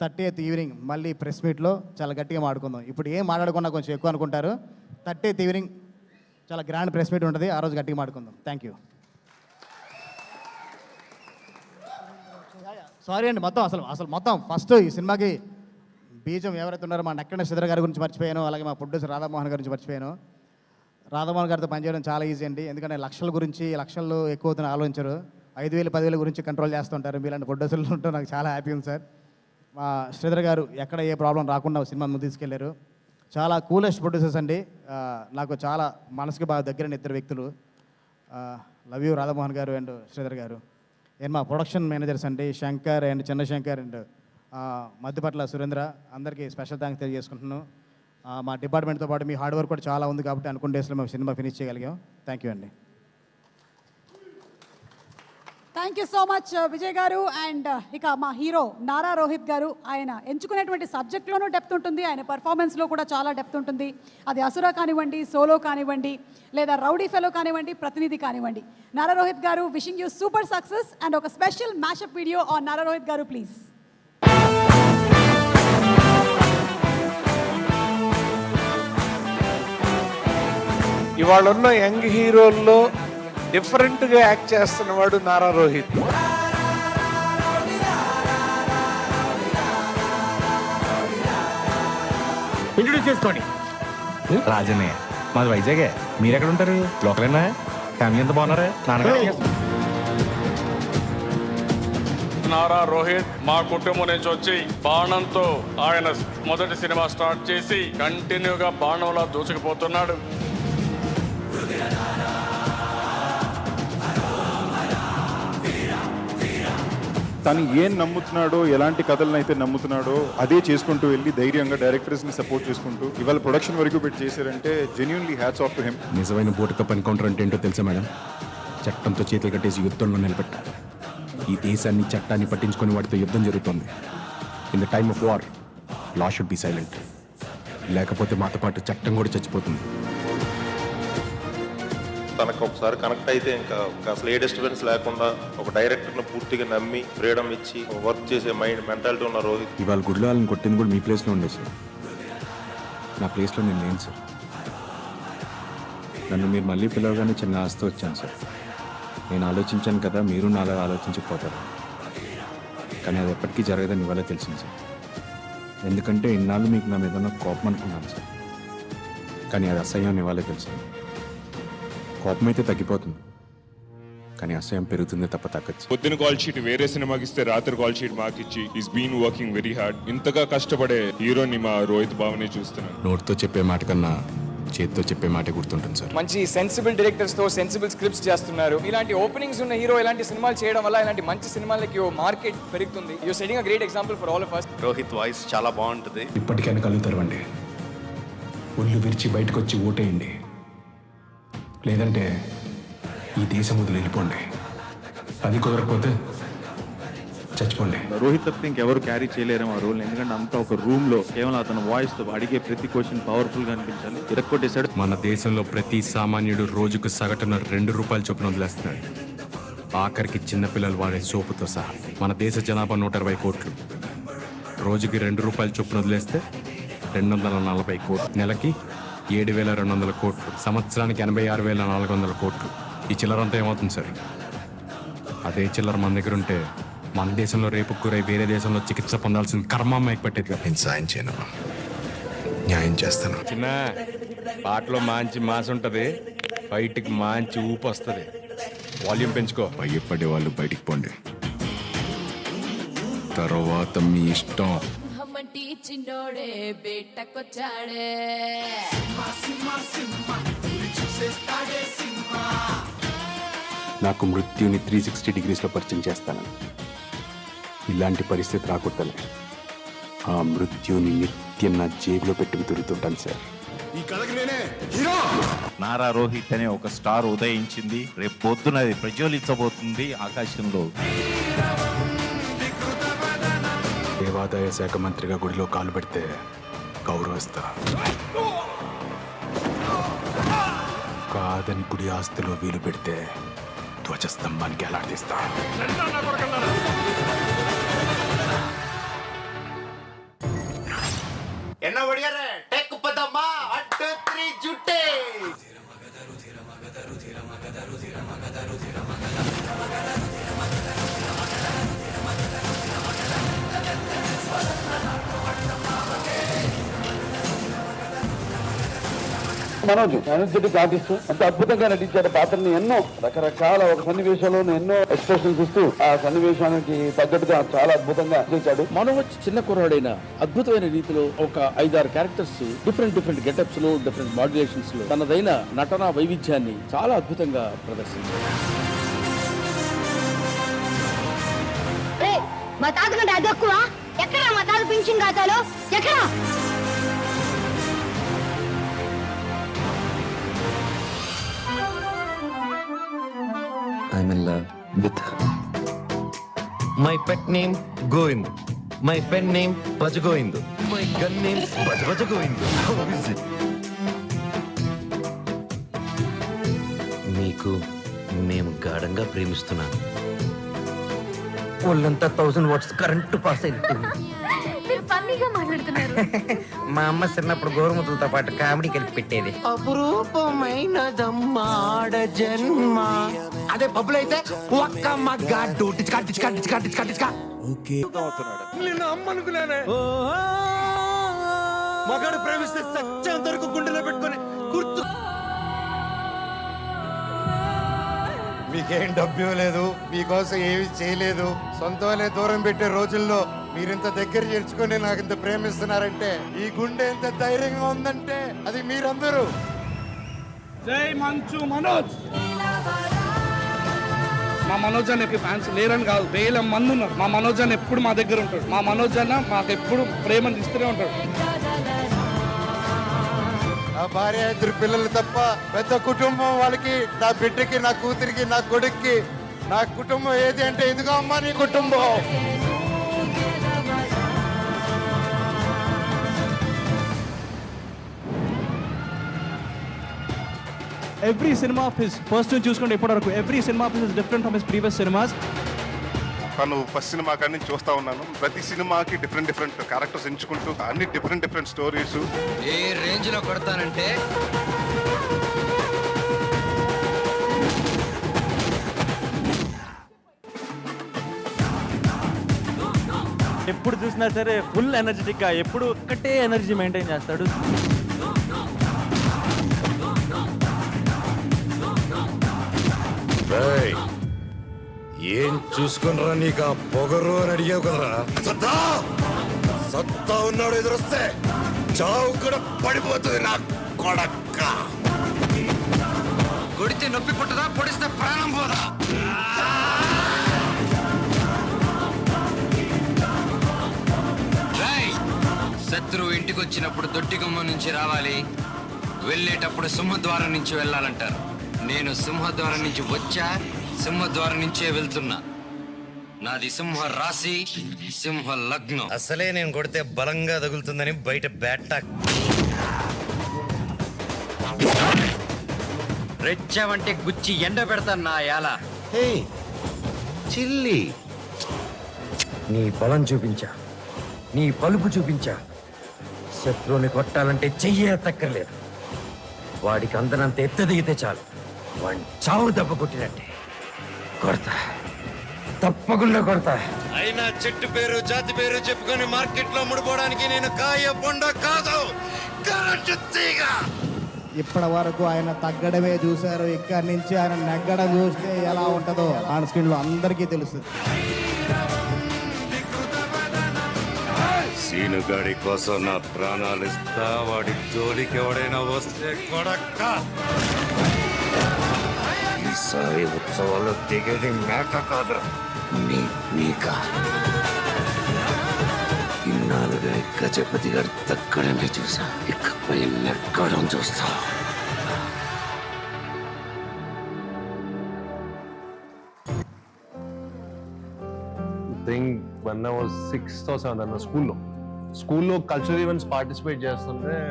Thirty eighth evening మళ్ళీ press మీట్లో చాలా గట్టిగా మాట్లాడుకుందాం. ఇప్పుడు ఏం మాట్లాడుకున్నా కొంచెం ఎక్కువ అనుకుంటారు? థర్టీ ఎయిత్ ఈవినింగ్ చాలా గ్రాండ్ ప్రెస్ మీట్ ఉంటుంది. ఆ రోజు గట్టిగా మాట్లాడుకుందాం. థ్యాంక్ యూ సారీ అండి మొత్తం అసలు అసలు మొత్తం ఫస్ట్ ఈ సినిమాకి బీజం ఎవరైతే ఉన్నారో మా నక్కన శ్రీధర్ గారి గురించి మర్చిపోయాను అలాగే మా ప్రొడ్యూసర్ రాధామోహన్ గారి గురించి మర్చిపోయాను. రాధామోహన్ గారితో పనిచేయడం చాలా ఈజీ అండి. ఎందుకంటే లక్షల గురించి లక్షలు ఎక్కువ అవుతుంది ఆలోచించరు. ఐదు వేలు పదివేల గురించి కంట్రోల్ చేస్తుంటారు. మీలాంటి ప్రొడ్యూసర్లు ఉంటే నాకు చాలా హ్యాపీ ఉంది సార్ మా శ్రీధర్ గారు ఎక్కడ ఏ ప్రాబ్లం రాకుండా సినిమా ముందు తీసుకెళ్ళారు. చాలా కూలెస్ట్ ప్రొడ్యూసర్స్ అండి. నాకు చాలా మనసుకి బాగా దగ్గరైన ఇద్దరు వ్యక్తులు. లవ్ యూ రాధామోహన్ గారు అండ్ శ్రీధర్ గారు. అండ్ మా ప్రొడక్షన్ మేనేజర్స్ అండి శంకర్ అండ్ చంద్రశంకర్ అండ్ మధ్యపట్ల సురేంద్ర. అందరికీ స్పెషల్ థ్యాంక్స్ తెలియజేసుకుంటున్నాను. మా డిపార్ట్మెంట్తో పాటు మీ హార్డ్ వర్క్ కూడా చాలా ఉంది కాబట్టి అనుకున్న డేస్లో మేము సినిమా ఫినిష్ చేయగలిగాం. థ్యాంక్ యూ అండి. Thank you so much Vijay garu and uh, ఇక మా హీరో నారా రోహిత్ గారు ఆయన ఎంచుకునేటువంటి సబ్జెక్ట్లోనూ డెప్త్ ఉంటుంది ఆయన పర్ఫార్మెన్స్లో కూడా చాలా డెప్త్ ఉంటుంది. అది అసుర కానివ్వండి సోలో కానివ్వండి లేదా రౌడీ ఫెలో కానివ్వండి ప్రతినిధి కానివ్వండి. నారా రోహిత్ గారు wishing you super success and ఒక special mashup video on Nara Rohit గారు ప్లీజ్ ఇవాళ ఉన్న యంగ్ హీరోల్లో డిఫరెంట్గా యాక్ట్ చేస్తున్నవాడు నారా రోహిత్. ఇంట్రొడ్యూస్ చేసుకోండి. రాజనే మాది వైజాగే. మీరు ఎక్కడ ఉంటారు లోకలేనా? ఫ్యామిలీ ఎంత బాగున్నారా? నాన్నగారు నారా రోహిత్ మా కుటుంబం నుంచి వచ్చి బాణంతో ఆయన మొదటి సినిమా స్టార్ట్ చేసి కంటిన్యూగా బాణంలా దూసుకుపోతున్నాడు. తను ఏం నమ్ముతున్నాడో ఎలాంటి కథలను అయితే నమ్ముతున్నాడో అదే చేసుకుంటూ వెళ్ళి ధైర్యంగా డైరెక్టర్స్ని సపోర్ట్ చేసుకుంటూ ఇవాళ ప్రొడక్షన్ వరకు పెట్టి చేశారంటే genuinely hats off to him నిజమైన బోటకప్ ఎన్కౌంటర్ అంటే ఏంటో తెలుసా మేడం? చట్టంతో చేతులు కట్టేసి యుద్ధంలో నిలబెట్టాలి ఈ దేశాన్ని చట్టాన్ని పట్టించుకొని వాటితో యుద్ధం జరుగుతోంది. In the time of war law should be silent లేకపోతే మాతో పాటు చట్టం కూడా చచ్చిపోతుంది. తనకు ఒకసారి కనెక్ట్ అయితే ఇంకా అసలు ఏ డిస్టర్బెన్స్ లేకుండా ఒక డైరెక్టర్ని పూర్తిగా నమ్మి ఫ్రీడమ్ ఇచ్చి వర్క్ చేసే మైండ్ మెంటాలిటీ ఉన్న రోహిత్. ఇవాళ గుడిలో వాళ్ళని కొట్టింది కూడా మీ ప్లేస్లో ఉండే సార్. నా ప్లేస్లో నేను లేను సార్. నన్ను మీరు మళ్ళీ పిలవగానే చిన్న ఆస్తి వచ్చాను సార్. నేను ఆలోచించాను కదా మీరు నాలా ఆలోచించకపోతారు. కానీ అది ఎప్పటికీ జరగదని ఇవాళ తెలిసింది సార్. ఎందుకంటే ఇన్నాళ్ళు మీకు నా మీద కోపం అనుకున్నాను సార్. కానీ అది అసహ్యం ఇవాళ తెలుసు. కోపం అయితే తగ్గిపోతుంది. కానీ అసహ్యం పెరుగుతుంది తప్ప తగ్గచ్చు. పొద్దున కాల్ షీట్ వేరే సినిమాకి ఇస్తే రాత్రి కాల్ షీట్ మాకు ఇచ్చి is been working very hard ఇంతగా కష్టపడే హీరోని మా రోహిత్ బాబుని చూస్తున్నాను. నోటితో చెప్పే మాట కన్నా చేతితో చెప్పే మాటే గుర్తుంటుంది సార్. మంచి సెన్సిబుల్ డైరెక్టర్స్తో సెన్సిబుల్ స్క్రిప్ట్స్ చేస్తున్నారు. ఇలాంటి ఓపెనింగ్స్ ఉన్న హీరో ఇలాంటి సినిమాలు చేయడం వల్ల ఇలాంటి మంచి సినిమాలకి మార్కెట్ పెరుగుతుంది. You setting a great example for all of us. Rohit voice చాలా బాగుంటుంది. ఇప్పటికైనా కళ్ళు తెరవండి. ఒళ్ళు విరిచి బయటకు వచ్చి ఓటేయండి. లేదంటే ఈ దేశం వదిలి వెళ్ళిపోండి అది కుదరకపోతే చచ్చిపోండి. రోహిత్ తప్పితే ఇంకెవరు క్యారీ చేయలేరు ఆ రోల్ ఎందుకంటే అంతా ఒక రూమ్లో కేవలం అతను వాయిస్తో అడిగే ప్రతి క్వశ్చన్ పవర్ఫుల్గా అనిపించాలి. ఇరక్కొట్టేశాడు. మన దేశంలో ప్రతి సామాన్యుడు రోజుకు సగటున రెండు రూపాయల చొప్పున వదిలేస్తున్నాడు. ఆఖరికి చిన్నపిల్లలు వాడే సోపుతో సహా. మన దేశ జనాభా నూట ఇరవై కోట్లు. రోజుకి రెండు రూపాయల చొప్పున వదిలేస్తే రెండు వందల నలభై కోట్లు. నెలకి ఏడు వేల రెండు వందల కోట్లు. సంవత్సరానికి ఎనభై ఆరు వేల నాలుగు వందల కోట్లు. ఈ చిల్లరంతా ఏమవుతుంది సార్? అదే చిల్లర మన దగ్గర ఉంటే మన దేశంలో రేపు గురై వేరే దేశంలో చికిత్స పొందాల్సిన కర్మ మైకి పట్టేది నేను సాయం చేయను. న్యాయం చేస్తాను. చిన్న పాటలో మంచి మాస్ ఉంటుంది. బయటికి మంచి ఊపు వస్తుంది. వాల్యూమ్ పెంచుకో. భయపడే వాళ్ళు బయటికి పోండి. తర్వాత మీ ఇష్టం. చిన్నోడే బేటకొచ్చాడే నాకు మృత్యుని త్రీ సిక్స్టీ డిగ్రీస్లో పరిచయం చేస్తాను ఇలాంటి పరిస్థితి రాకూడదని ఆ మృత్యుని నిత్యం నా జేబులో పెట్టుకు తిరుగుతుంటాను సార్. నారా రోహిత్ అనే ఒక స్టార్ ఉదయించింది. రేపు పొద్దున అది ప్రజ్వలించబోతుంది ఆకాశంలో. ఆదాయ శాఖ మంత్రిగా గుడిలో కాలు పెడితే గౌరవిస్తా. కాదని గుడి ఆస్తిలో వీలు పెడితే ధ్వజస్తంభానికి అలాటిస్తా ఎన్న ఒడిగారా మనోజ్ ఎనర్జెటిక్ ఆర్టిస్ట్ అంత అద్భుతంగా నటించాడు పాత్రని ఎన్నో రకరకాల ఒక సన్నివేశంలో ఎన్నో ఎక్స్ప్రెషన్స్ ఇస్తూ ఆ సన్నివేశానికి తగ్గట్టుగా చాలా అద్భుతంగా చేశాడు. మనోజ్ చిన్న కుర్రాడైన అద్భుతమైన రీతిలో ఒక ఐదారు క్యారెక్టర్స్ డిఫరెంట్ డిఫరెంట్ గెటప్స్లో డిఫరెంట్ మాడ్యులేషన్స్లో తనదైన నటన వైవిధ్యాన్ని చాలా అద్భుతంగా ప్రదర్శించాడు మా అది ఎక్కువ ఎక్కడ మా తాత పింఛన్ ఖాతాలో? ఎక్కడ? I'm in love with My pet name Govind. My pen name Bajagovind. My gun name Bajabajagovind. How is it? మీకు మేము గాఢంగా ప్రేమిస్తున్నాను ఒళ్ళంతా థౌసండ్ వాట్స్ కరెంట్ పాస్ అయినట్టుంది మాట్లాడుతున్నారు మా అమ్మ చిన్నప్పుడు గోరుముద్దలతో పాటు కామెడీ కలిపి పెట్టేది జన్మ అదే పబ్బులు అయితే ఒక్క అమ్మనుకున్నానే మగాడు ప్రేమిస్తే సత్యంత వరకు గుండెలో పెట్టుకొని గుర్తు మీకేం డబ్బు లేదు మీకోసం ఏమి చేయలేదు. సొంతమనే దూరం పెట్టే రోజుల్లో మీరింత దగ్గర చేర్చుకొని నాకు ఇంత ప్రేమిస్తున్నారంటే ఈ గుండె ఎంత ధైర్యంగా ఉందంటే అది మీరందరూ. జై మంచు మనోజ్. మా మనోజ్ అన్న ఫ్యాన్స్ లేరని కాదు వేల మంది ఉన్నారు. మా మనోజ్ అన్న ఎప్పుడు మా దగ్గర ఉంటాడు. మా మనోజ్ అన్న మాకు ఎప్పుడు ప్రేమను ఇస్తూనే ఉంటాడు. నా భార్య ఇద్దరు పిల్లలు తప్ప పెద్ద కుటుంబం వాళ్ళకి నా బిడ్డకి నా కూతురికి నా కొడుక్కి నా కుటుంబం ఏది అంటే ఇదిగో అమ్మా నీ కుటుంబం. Every cinema of his first నుంచి చూసుకుంటే ఇప్పటివరకు every cinema of his different from his previous cinemas తను ఫస్ట్ సినిమా కాడి నుంచి చూస్తా ఉన్నాను. ప్రతి సినిమాకి డిఫరెంట్ డిఫరెంట్ క్యారెక్టర్స్ ఎంచుకుంటూ అన్ని డిఫరెంట్ డిఫరెంట్ స్టోరీస్ ఏ రేంజ్లో కొడతానంటే? ఎప్పుడు చూసినా సరే ఫుల్ ఎనర్జెటిక్గా ఎప్పుడు ఒక్కటే ఎనర్జీ మెయింటైన్ చేస్తాడు. ఏం చూసుకునరా నీకు ఆ పొగరు అని అడిగావు కదరా? సత్తా! సత్తా ఉన్నాడు ఎదురొస్తే చావు కూడా పడిపోతుంది నా కొడక్క. కొడితే నొప్పి పుట్టదా పొడిస్తే ప్రాణం పోదా? శత్రువు ఇంటికి వచ్చినప్పుడు దొడ్డిగుమ్మ నుంచి రావాలి. వెళ్ళేటప్పుడు సింహద్వారం నుంచి వెళ్ళాలంటారు. నేను సింహద్వారం నుంచి వచ్చా సింహద్వారం నుంచే వెళ్తున్నా. నాది సింహ రాశి సింహ లగ్నం అసలే నేను కొడితే బలంగా తగులుతుందని బయట బ్యాట్ రెచ్చావంటే గుచ్చి ఎండ పెడతాను నా యాల. చిల్లి. నీ బలం చూపించా. నీ పలుపు చూపించా. శత్రువుని కొట్టాలంటే చెయ్యే తక్కర్లేదు. వాడికి అందనంత ఎత్తు దిగితే చాలు. వాడిని చావు దెబ్బ కొట్టినట్టే. కొడతా. తప్పకుండా కొడతా. అయినా చెట్టు పేరు జాతి పేరు చెప్పుకొని మార్కెట్లో ముడిపోవడానికి నేను కాయ బొండ కాదు. తీగ. ఇప్పటి వరకు ఆయన తగ్గడమే చూశారు. ఇక్కడి నుంచి ఆయన నెగ్గడం చూస్తే ఎలా ఉంటుందో ఆన్ స్క్రీన్లో అందరికీ తెలుస్తుంది. సీనుగాడి కోసం నా ప్రాణాలు ఇస్తా. వాడి జోలికి ఎవడైనా వస్తే కొడక్క. ఈసారి ఉత్సవాల్లో దిగేది మేక కాదు నీ నీక ఇన్నాళ్ళుగా గజపతి గారు తక్కడమే చూసా ఇకపై నెక్కడం చూస్తా think one hour sixth seventh అన్న స్కూల్లో స్కూల్లో కల్చరల్ ఈవెంట్స్ పార్టిసిపేట్ చేస్తుంటే